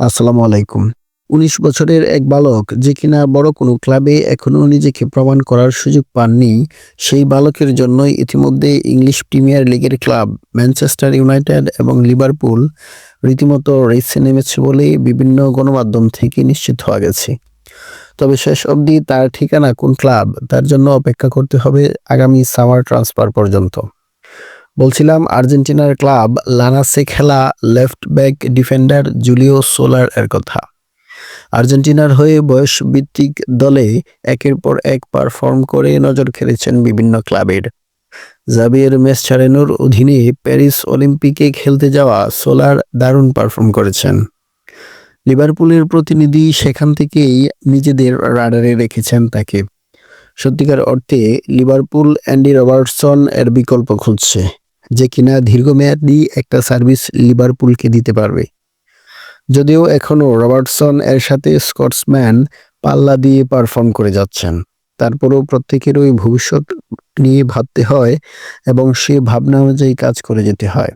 আসসালামু আলাইকুম। উনিশ বছরের এক বালক যে কিনা বড় কোনো ক্লাবে এখনও নিজেকে প্রমাণ করার সুযোগ পাননি, সেই বালকের জন্যই ইতিমধ্যে ইংলিশ প্রিমিয়ার লিগের ক্লাব ম্যানচেস্টার ইউনাইটেড এবং লিভারপুল রীতিমতো রেসে নেমেছে বলেই বিভিন্ন গণমাধ্যম থেকে নিশ্চিত হওয়া গেছে। তবে শেষ অবধি তার ঠিকানা কোন ক্লাব, তার জন্য অপেক্ষা করতে হবে আগামী সামার ট্রান্সফার পর্যন্ত। বলছিলাম আর্জেন্টিনার ক্লাব লানাসে খেলা left back defender Julio Soler এর কথা। আর্জেন্টিনার হয়ে বয়স ভিত্তিক দলে একের পর এক পারফর্ম করে নজর কেড়েছেন বিভিন্ন ক্লাবের। জাবিয়ের মেসচারেনোর অধীনে প্যারিস অলিম্পিকে খেলতে যাওয়া সোলার দারুণ পারফর্ম করেছেন। লিভারপুলের প্রতিনিধি সেখান থেকেই নিজেদের রাডারে রেখেছেন তাকে। সত্যিকার অর্থে লিভারপুল অ্যান্ডি রবার্টসন এর বিকল্প খুঁজছে। যে কিনা দীর্ঘমেয়াদী একটা সার্ভিস লিভারপুলকে দিতে পারবে। যদিও এখনও রবার্টসন এর সাথে স্কটসম্যান পাল্লা দিয়ে পারফর্ম করে যাচ্ছেন। তারপরেও প্রত্যেকেরই ভবিষ্যৎ নিয়ে ভাবতে হয় এবং সে ভাবনা অনুযায়ী কাজ করে যেতে হয়।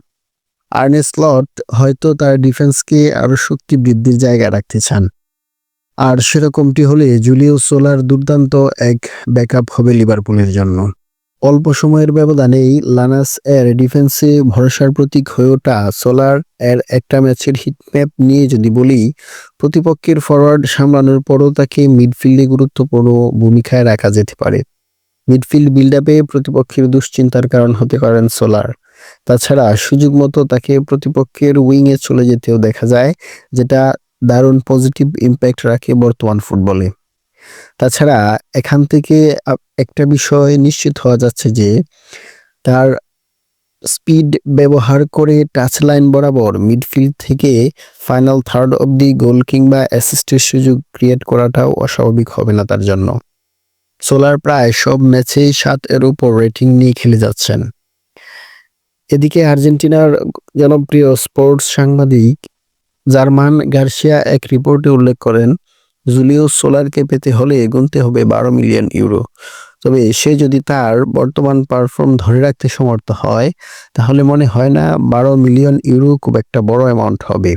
আর্নে স্লট হয়তো তার ডিফেন্সকে আরও শক্তি বৃদ্ধির জায়গায় রাখতে চান। আর সেরকমটি হলে জুলিও সোলার দুর্দান্ত এক ব্যাকআপ হবে লিভারপুলের জন্য। অল্প সময়ের ব্যবধানেই লানাস এর ডিফেন্সে ভরসার প্রতীক হয়ে ওঠা সোলার এর একটা ম্যাচের হিটম্যাপ নিয়ে যদি বলি, প্রতিপক্ষের ফরওয়ার্ড সামলানোর পরও তাকে মিডফিল্ডে গুরুত্বপূর্ণ ভূমিকায় রাখা যেতে পারে। মিডফিল্ড বিল্ড আপে প্রতিপক্ষের দুশ্চিন্তার কারণ হতে পারেন সোলার। তাছাড়া সুযোগ মতো তাকে প্রতিপক্ষের উইংয়ে চলে যেতেও দেখা যায়, যেটা দারুণ পজিটিভ ইম্প্যাক্ট রাখে বর্তমান ফুটবলে তাছাড়া এখান থেকে একটা বিষয় নিশ্চিত হওয়া যাচ্ছে যে তার স্পিড ব্যবহার করে টাচ লাইন বরাবর মিডফিল্ড থেকে ফাইনাল থার্ড অবধি গোল কিংবা অ্যাসিস্টের সুযোগ ক্রিয়েট করাটাও অস্বাভাবিক হবে না তার জন্য। সোলার প্রায় সব ম্যাচেই সাত এর উপর রেটিং নিয়ে খেলে যাচ্ছেন। এদিকে আর্জেন্টিনার জনপ্রিয় স্পোর্টস সাংবাদিক জার্মান গার্সিয়া এক রিপোর্টে উল্লেখ করেন জুলিও সোলারকে পেতে হলে গুনতে হবে বারো মিলিয়ন ইউরো। তবে সে যদি তার বর্তমান পারফর্ম ধরে রাখতে সমর্থ হয়, তাহলে মনে হয় না বারো মিলিয়ন ইউরো খুব একটা বড় অ্যামাউন্ট হবে।